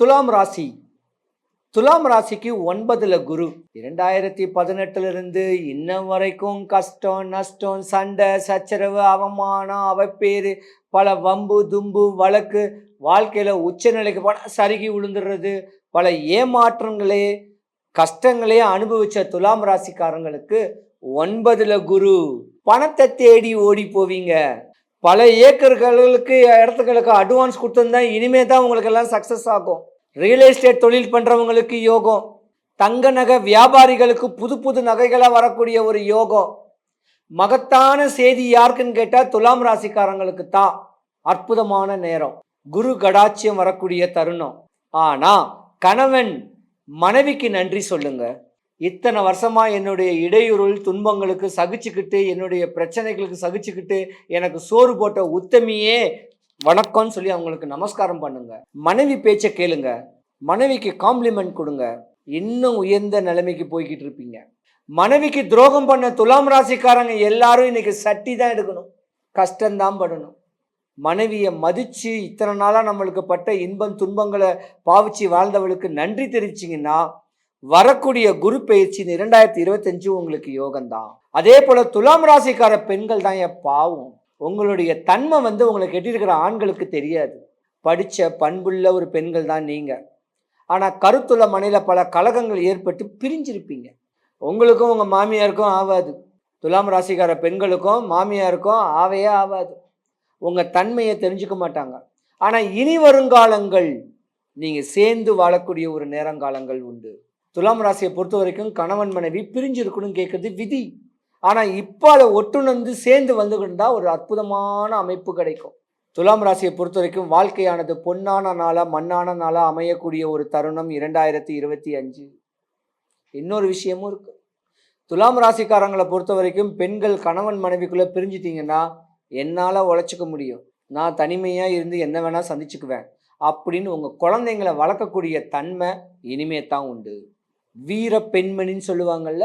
துலாம் ராசி. துலாம் ராசிக்கு ஒன்பதுல குரு. இரண்டாயிரத்தி பதினெட்டுல இருந்து இன்ன வரைக்கும் கஷ்டம் நஷ்டம் சண்டை சச்சரவு அவமானம் அவப்பேறு பல வம்பு தும்பு வழக்கு வாழ்க்கையில உச்சநிலைக்கு பல சருகி விழுந்துடுறது பல ஏமாற்றங்களே கஷ்டங்களே அனுபவிச்ச துலாம் ராசிக்காரங்களுக்கு ஒன்பதுல குரு. பணத்தை தேடி ஓடி போவீங்க. பல ஏக்கர்களுக்கு இடத்துகளுக்கு அட்வான்ஸ் கொடுத்துருந்தா இனிமே தான் உங்களுக்கு எல்லாம் சக்ஸஸ் ஆகும். ரியல் எஸ்டேட் தொழில் பண்ணுறவங்களுக்கு யோகம். தங்க நகை வியாபாரிகளுக்கு புது புது நகைகளாக வரக்கூடிய ஒரு யோகம். மகத்தான செய்தி யாருக்குன்னு கேட்டால் துலாம் ராசிக்காரங்களுக்கு தான். அற்புதமான நேரம். குரு கடாட்சியம் வரக்கூடிய தருணம். ஆனால் கணவன் மனைவிக்கு நன்றி சொல்லுங்கள் இத்தனை வருஷமாக என்னுடைய இடையூறுள் துன்பங்களுக்கு சகிச்சுக்கிட்டு என்னுடைய பிரச்சனைகளுக்கு சகிச்சுக்கிட்டு எனக்கு சோறு போட்ட உத்தமியே வணக்கம்னு சொல்லி அவங்களுக்கு நமஸ்காரம் பண்ணுங்க. மனைவி பேச்சை கேளுங்க. மனைவிக்கு காம்ப்ளிமெண்ட் கொடுங்க. இன்னும் உயர்ந்த நிலைமைக்கு போய்கிட்டு இருப்பீங்க. மனைவிக்கு துரோகம் பண்ண துலாம் ராசிக்காரங்க எல்லாரும் இன்னைக்கு சட்டி தான் எடுக்கணும். கஷ்டம்தான் படணும். மனைவியை மதித்து இத்தனை நாளாக நம்மளுக்கு பட்ட இன்பம் துன்பங்களை பாவிச்சு வாழ்ந்தவளுக்கு நன்றி தெரிவிச்சிங்கன்னா வரக்கூடிய குரு பயிற்சி இரண்டாயிரத்தி இருபத்தஞ்சு உங்களுக்கு யோகம்தான். அதே போல துலாம் ராசிக்கார பெண்கள் தான் என் பாவம். உங்களுடைய தன்மை வந்து உங்களை கெட்டிருக்கிற ஆண்களுக்கு தெரியாது. படித்த பண்புள்ள ஒரு பெண்கள் தான் நீங்கள் ஆனால் கருத்துள்ள மனையில் பல கழகங்கள் ஏற்பட்டு பிரிஞ்சிருப்பீங்க. உங்களுக்கும் உங்கள் மாமியாருக்கும் ஆகாது துலாம் ராசிக்கார பெண்களுக்கும் மாமியாருக்கும் ஆவையே ஆகாது உங்கள் தன்மையை தெரிஞ்சுக்க மாட்டாங்க. ஆனால் இனி வருங்காலங்கள் நீங்கள் சேர்ந்து வாழக்கூடிய ஒரு நேரங்காலங்கள் உண்டு. துலாம் ராசியை பொறுத்த வரைக்கும் கணவன் மனைவி பிரிஞ்சிருக்கணும் கேட்குறது விதி. ஆனால் இப்போ அதை ஒட்டுணர்ந்து சேர்ந்து வந்துக்கிட்டு ஒரு அற்புதமான அமைப்பு கிடைக்கும். துலாம் ராசியை பொறுத்த வரைக்கும் வாழ்க்கையானது பொன்னான நாளாக மண்ணான நாளாக அமையக்கூடிய ஒரு தருணம் இரண்டாயிரத்தி இருபத்தி அஞ்சு. இன்னொரு விஷயமும் இருக்கு. துலாம் ராசிக்காரங்களை பொறுத்த வரைக்கும் பெண்கள் கணவன் மனைவிக்குள்ளே பிரிஞ்சிட்டிங்கன்னா என்னால் உழைச்சிக்க முடியும். நான் தனிமையாக இருந்து என்ன வேணால் சந்திச்சுக்குவேன். அப்படின்னு உங்கள் குழந்தைங்களை வளர்க்கக்கூடிய தன்மை இனிமே தான் உண்டு. வீர பெண்மணின்னு சொல்லுவாங்கல்ல?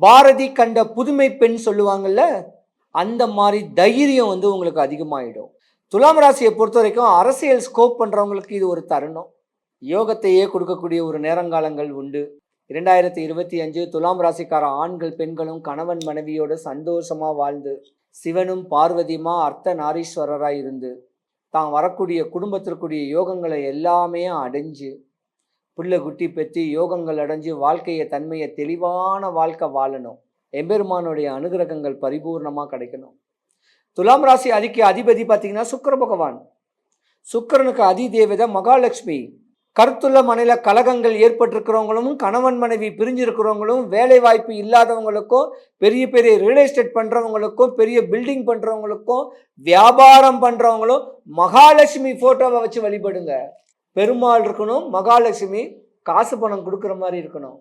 பாரதி கண்ட புதுமை பெண் சொல்லுவாங்கல்ல? அந்த மாதிரி தைரியம் வந்து உங்களுக்கு அதிகமாகிடும் துலாம் ராசியை பொறுத்த வரைக்கும் அரசியல் ஸ்கோப் பண்ணுறவங்களுக்கு இது ஒரு தருணம். யோகத்தையே கொடுக்கக்கூடிய ஒரு நேரங்காலங்கள் உண்டு. இரண்டாயிரத்தி இருபத்தி அஞ்சு துலாம் ராசிக்கார ஆண்கள் பெண்களும் கணவன் மனைவியோடு சந்தோஷமாக வாழ்ந்து சிவனும் பார்வதியுமா அர்த்த நாரீஸ்வரராக இருந்து தான் வரக்கூடிய குடும்பத்திற்குரிய யோகங்களை எல்லாமே அடைஞ்சு பிள்ளை குட்டி பெற்று யோகங்கள் அடைஞ்சு வாழ்க்கையை தன்மையை தெளிவான வாழ்க்கை வாழணும். எம்பெருமானுடைய அனுகிரகங்கள் பரிபூர்ணமாக கிடைக்கணும். துலாம் ராசி அதிக்கு அதிபதி பார்த்தீங்கன்னா சுக்கிர பகவான். சுக்கிரனுக்கு அதி தேவதை மகாலட்சுமி. கருத்துள்ள மனையில கலகங்கள் ஏற்பட்டிருக்கிறவங்களும் கணவன் மனைவி பிரிஞ்சிருக்கிறவங்களும் வேலை வாய்ப்பு இல்லாதவங்களுக்கும் பெரிய பெரிய ரியல் எஸ்டேட் பண்ணுறவங்களுக்கும் பெரிய பில்டிங் பண்ணுறவங்களுக்கும் வியாபாரம் பண்ணுறவங்களும் மகாலட்சுமி ஃபோட்டோவை வச்சு வழிபடுங்க. பெருமாள் இருக்கணும் மகாலட்சுமி காசு பணம் கொடுக்குற மாதிரி இருக்கணும்.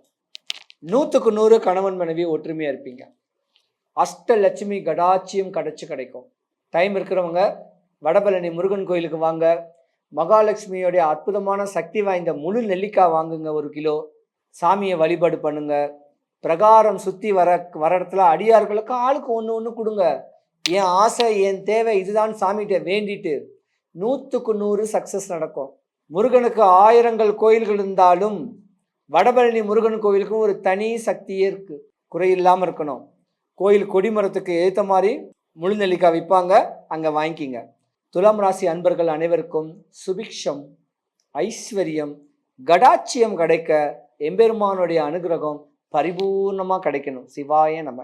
நூற்றுக்கு நூறு கணவன் மனைவி ஒற்றுமையாக இருப்பீங்க. அஷ்டலட்சுமி கடாட்சியம் கிடைச்சு கிடைக்கும். டைம் இருக்கிறவங்க வடபழனி முருகன் கோயிலுக்கு வாங்க. மகாலட்சுமியோடைய அற்புதமான சக்தி வாய்ந்த முழு நெல்லிக்காய் வாங்குங்க ஒரு கிலோ. சாமியை வழிபாடு பண்ணுங்க. பிரகாரம் சுற்றி வர வர இடத்துல அடியார்களுக்கு ஆளுக்கு ஒன்று ஒன்று கொடுங்க. என் ஆசை என் தேவை இதுதான் சாமிகிட்ட வேண்டிட்டு நூற்றுக்கு நூறு சக்ஸஸ் நடக்கும். முருகனுக்கு ஆயிரங்கள் கோயில்கள் இருந்தாலும் வடபழனி முருகன் கோயிலுக்கும் ஒரு தனி சக்தியே இருக்குது குறையில்லாமல் இருக்கணும். கோயில் கொடிமரத்துக்கு ஏற்ற மாதிரி முழு நெல்லிக்காய் விற்பாங்க. அங்கே வாங்கிக்கிங்க. துலாம் ராசி அன்பர்கள் அனைவருக்கும் சுபிக்ஷம் ஐஸ்வர்யம் கடாட்சியம் கிடைக்க எம்பெருமானுடைய அனுகிரகம் பரிபூர்ணமாக கிடைக்கணும். சிவாய நம்ம